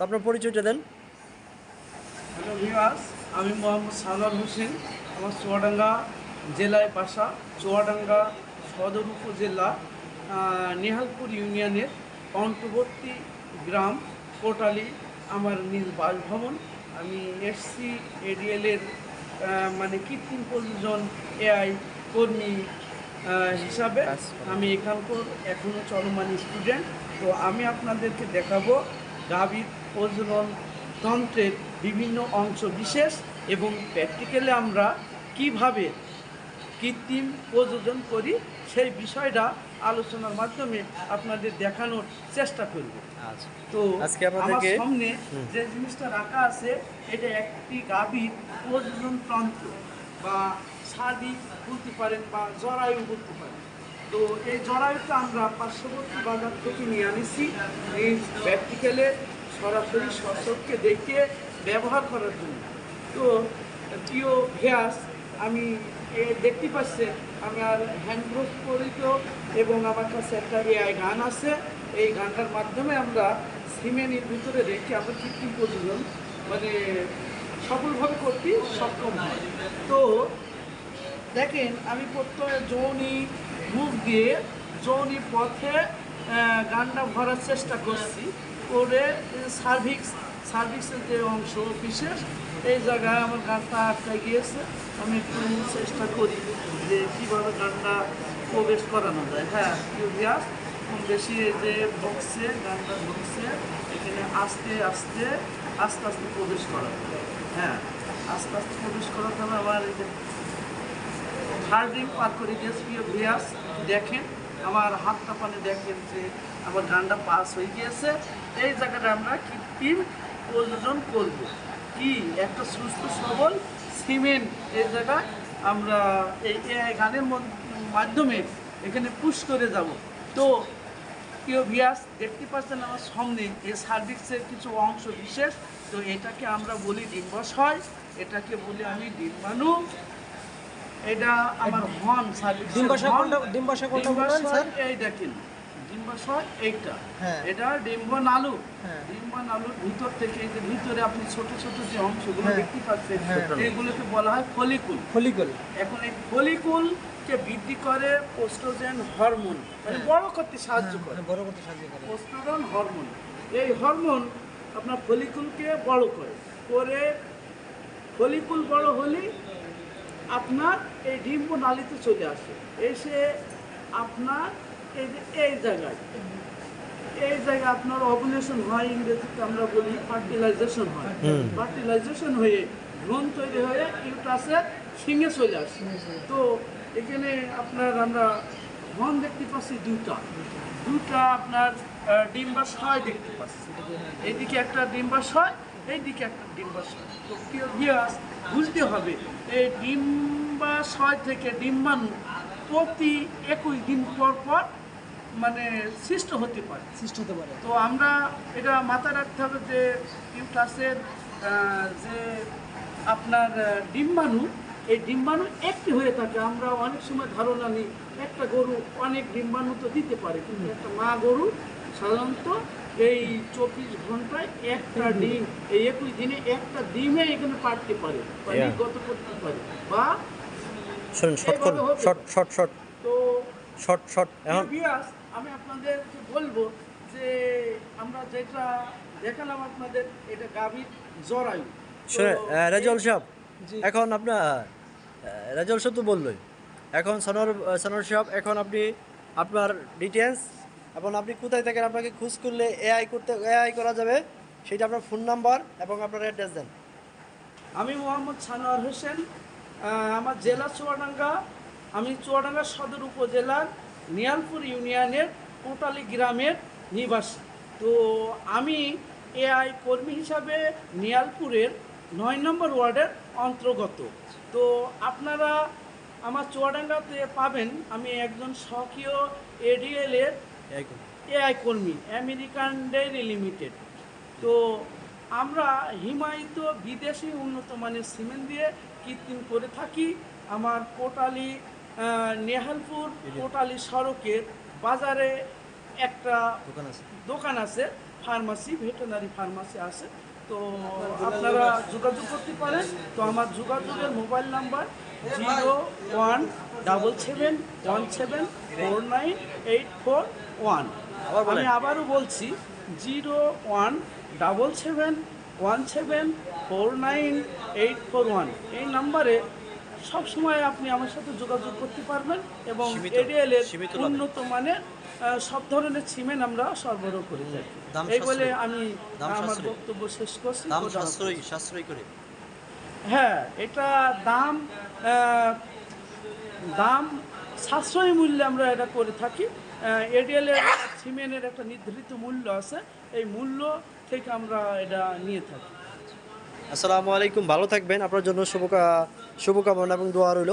তো আপনার পরিচয়টা দেন। হ্যালো ভিউয়ার্স আমি মোহাম্মদ সানোয়ার হোসেন আমার চুয়াডাঙ্গা জেলায় বাসা চুয়াডাঙ্গা সদর উপজেলা নেহালপুর ইউনিয়নের অন্তর্বর্তী গ্রাম কোটালি আমার নিজ বাসভবন। আমি এসসি এডিএলের মানে কৃত্রিম প্রযোজন এআই কর্মী হিসাবে আমি এখানকার এখনও চলমান স্টুডেন্ট। তো আমি আপনাদেরকে দেখাবো গাভীর প্রজনন তন্ত্রের বিভিন্ন অংশ বিশেষ এবং প্র্যাকটিক্যালে আমরা কীভাবে কৃত্রিম প্রযোজন করি সেই বিষয়টা আলোচনার মাধ্যমে আপনাদের দেখানোর চেষ্টা করব। আচ্ছা। তো আজকে আমার সামনে যে জিনিসটা রাখা আছে এটা একটি গাভীর প্রজনন তন্ত্র বা সাদিক বলতে পারেন বা জরায়ু বলতে পারেন। তো এই জরায়ুটা আমরা পার্শ্ববর্তী বাজার থেকে নিয়ে আনিছি। এই প্র্যাকটিক্যালে সরাসরি সশককে দেখে ব্যবহার করার জন্য। তো, প্রিয় ভ্যাস আমি দেখতে পাচ্ছি আমার হ্যান্ডগ্রোভ পরিত এবং আমার কাছে একটা এআই গান আছে। এই গানটার মাধ্যমে আমরা সিমেন্টের ভিতরে রেখে আমরা কৃত্রিম প্রযোজন মানে সফলভাবে করতে সক্ষম হয় তো, দেখেন, আমি প্রত্যেক যৌনি মুখ দিয়ে যৌনি পথে গানটা ভরার চেষ্টা করছি। করে সার্ভিক্স, সার্ভিক্সের যে অংশ বিশেষ এই জায়গায় আমার গানটা আটকে গিয়েছে। আমি একটু চেষ্টা করি যে কীভাবে গানটা প্রবেশ করানো যায়। হ্যাঁ ইউভিয়াস কম বেশি যে বক্সে, গানটা ঢুকছে এখানে আস্তে আস্তে আস্তে আস্তে প্রবেশ করা হ্যাঁ আস্তে আস্তে প্রবেশ করাতে হবে আমার এই যে হার্ডিং পার করে গিয়েছে। প্রিয় দেখেন, আমার হাতটা পানে দেখেন যে আমার গানটা পাস হয়ে গিয়েছে। এই জায়গাটা আমরা কৃত্রিম প্রযোজন করব। কি? একটা সুস্থ সবল সিমেন্ট। এই জায়গায় আমরা এই গানের মাধ্যমে এখানে পুশ করে যাব। তো প্রিয় ভিয়াস দেখতে পাচ্ছেন আমার সামনে এই সার্ভিসের কিছু অংশ বিশেষ। তো এটাকে আমরা বলি ডিম্বাশয়। এটাকে বলি আমি ডিম্বাণু। এটা আমার হন সার্ভিস ডিম্বাশয় কোনটা- ডিম্বাশয় কোনটা? এই দেখেন। এইটা হ্যাঁ। এটা ডিম্ব নালু হ্যাঁ। ডিম্ব নালুর ভিতর থেকে যে ভিতরে আপনি ছোট ছোট যে অংশগুলো হ্যাঁ। দেখতে পাচ্ছেন। এগুলোকে বলা হয় ফলিকুল ফলিকল এখন এই ফলিকুলকে বৃদ্ধি করে হরমোন মানে। বড় করতে সাহায্য করে হ্যাঁ, বড় করতে সাহায্য করে হরমোন এই হরমোন আপনার ফলিকুলকে বড় করে করে ফলিকুল বড় হলেই আপনার এই ডিম্ব নালিতে চলে আসে এসে আপনার এই যে এই জায়গায়। এই জায়গায় আপনার অবলেশন হয় ইংরেজিতে আমরা বলি ফার্টিলাইজেশন হয়। ফার্টিলাইজেশন হয়ে ভ্রূণ তৈরি হয়ে ইউটাসের শিঙে চলে আসে। তো এখানে আপনার আমরা ভ্রণ দেখতে পাচ্ছি দুটা দুটা আপনার ডিম্বাশয় দেখতে পাচ্ছি। এইদিকে একটা ডিম্বাশয় এইদিকে একটা ডিম্বাশয় তো বুঝতে হবে এই ডিম্বাশয় থেকে ডিম্বাণু প্রতি একুশ দিন পর পর মানে সৃষ্ট হতে পারে। সৃষ্টি হতে পারে। তো আমরা এটা মাথায় রাখতে হবে যে ইউটাসের আহ, যে আপনার ডিম্বাণু এই ডিম্বাণু একটি হয়ে থাকে। আমরা অনেক সময় ধারণা নিই একটা গরু অনেক ডিম্বাণু তো দিতে পারে কিন্তু একটা মা গরু সাধারণত এই চব্বিশ ঘন্টায় একটা ডিম এই একুশ দিনে একটা ডিমে এখানে পারতে পারে বা নির্গত করতে পারে বা শুনুন শর্ট। শর্ট শর্ট শর্ট তো শর্ট শর্ট এখন আমি আপনাদেরকে বলব যে আমরা যেটা দেখালাম আপনাদের এটা গাভীর জরায়ু। রাজল সাহেব এখন আপনার রাজল সাহেব তো বললোই। এখন সনর সনর সাহেব এখন আপনি আপনার ডিটেলস এবং আপনি কোথায় থাকেন আপনাকে খোঁজ করলে এআই করতে এআই করা যাবে সেটা আপনার ফোন নাম্বার এবং আপনার অ্যাড্রেস দেন। আমি মোহাম্মদ সানোয়ার হোসেন আমার জেলা চুয়াডাঙ্গা আমি চুয়াডাঙ্গা সদর উপজেলার নিয়ালপুর ইউনিয়নের কোটালি গ্রামের নিবাসী। তো আমি এআই কর্মী হিসাবে নিয়ালপুরের নয় নম্বর ওয়ার্ডের অন্তর্গত। তো আপনারা আমার চুয়াডাঙ্গাতে পাবেন আমি একজন স্বকীয় এডিএলের এআই এআই কর্মী আমেরিকান ডেইরি লিমিটেড। তো আমরা হিমায়িত বিদেশি উন্নত মানের সিমেন্ট দিয়ে কৃত্রিম করে থাকি। আমার কোটালি নেহালপুর কোটালি সড়কের বাজারে একটা দোকান আছে। দোকান আছে ফার্মাসি ভেটেনারি ফার্মাসি আছে। তো আপনারা যোগাযোগ করতে পারেন। তো আমার যোগাযোগের mobile number zero one double seven one seven four nine eight four one. আমি আবারও বলছি zero one double seven one seven four nine eight four one. এই নাম্বারে সব সময় আপনি আমার সাথে যোগাযোগ করতে পারবেন এবং এডিএল এর উন্নত মানের সব ধরনের সিমেন্ট আমরা সরবরাহ করে থাকি। এই বলে আমি আমার বক্তব্য শেষ করছি। করে। হ্যাঁ এটা দাম দাম সাশ্রয়ী মূল্যে আমরা এটা করে থাকি। এডিএল এর সিমেন্টের একটা নির্ধারিত মূল্য আছে। এই মূল্য থেকে আমরা এটা নিয়ে থাকি। আসসালামু আলাইকুম ভালো থাকবেন। আপনার জন্য শুভকা শুভকামনা এবং দোয়া রইল।